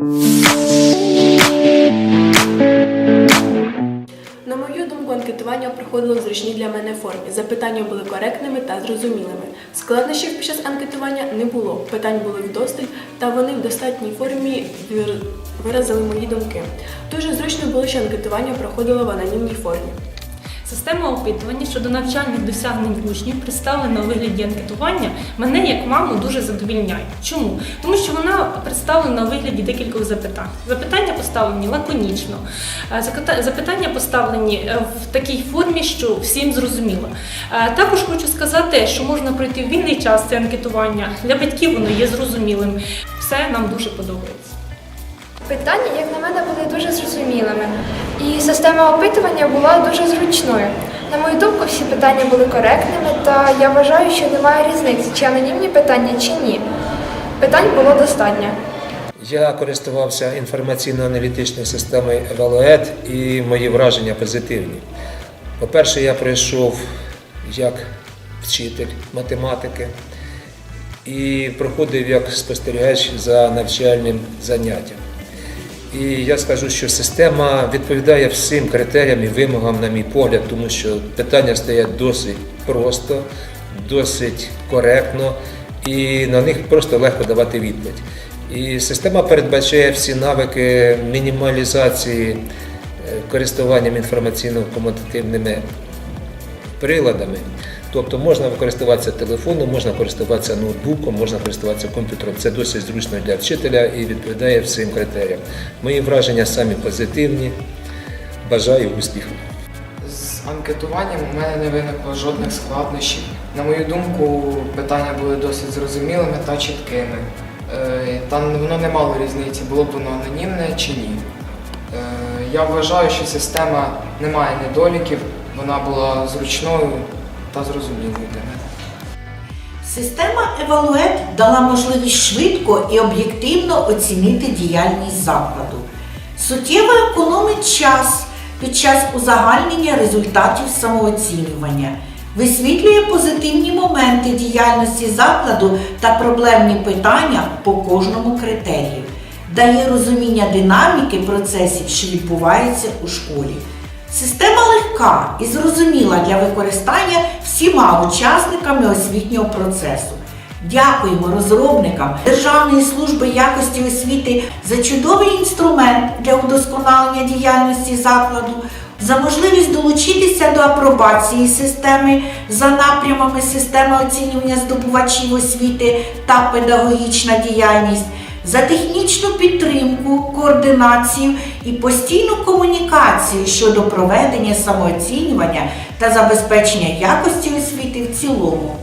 На мою думку, анкетування проходило в зручній для мене формі. Запитання були коректними та зрозумілими. Складнощів під час анкетування не було. Питань було вдосталь, та вони в достатній формі виразили мої думки. Дуже зручно було, що анкетування проходило в анонімній формі. Система опитування щодо навчальних досягнень учнів, представлена у вигляді анкетування, мене як маму дуже задовільняє. Чому? Тому що вона представлена у вигляді декількох запитань. Запитання поставлені лаконічно, е, запитання поставлені е, в такій формі, що всім зрозуміло. Е, Також хочу сказати, що можна пройти в вільний час це анкетування. Для батьків воно є зрозумілим. Все нам дуже подобається. Питання, як на мене, були дуже зрозумілими, і система опитування була дуже зручною. На мою думку, всі питання були коректними, та я вважаю, що немає різниці, чи анонімні питання, чи ні. Питань було достатньо. Я користувався інформаційно-аналітичною системою Evaluate і мої враження позитивні. По-перше, я прийшов як вчитель математики і проходив як спостерігач за навчальним заняттям. І я скажу, що система відповідає всім критеріям і вимогам, на мій погляд, тому що питання стоять досить просто, досить коректно, і на них просто легко давати відповідь. І система передбачає всі навики мінімалізації е, користуванням інформаційно-комутативними приладами. Тобто можна користуватися телефоном, можна користуватися ноутбуком, можна користуватися комп'ютером. Це досить зручно для вчителя і відповідає всім критеріям. Мої враження самі позитивні. Бажаю успіху. З анкетуванням у мене не виникло жодних складнощів. На мою думку, питання були досить зрозумілими та чіткими. Е, Та воно не мало різниці, було б воно анонімне чи ні. Е, Я вважаю, що система не має недоліків, вона була зручною та зрозумілою для мене. Система Evaluate дала можливість швидко і об'єктивно оцінити діяльність закладу. Суттєво економить час під час узагальнення результатів самооцінювання, висвітлює позитивні моменти діяльності закладу та проблемні питання по кожному критерію, дає розуміння динаміки процесів, що відбуваються у школі. Система легка і зрозуміла для використання всіма учасниками освітнього процесу. Дякуємо розробникам Державної служби якості освіти за чудовий інструмент для удосконалення діяльності закладу, за можливість долучитися до апробації системи за напрямами системи оцінювання здобувачів освіти та педагогічна діяльність за технічну підтримку, координацію і постійну комунікацію щодо проведення самооцінювання та забезпечення якості освіти в цілому.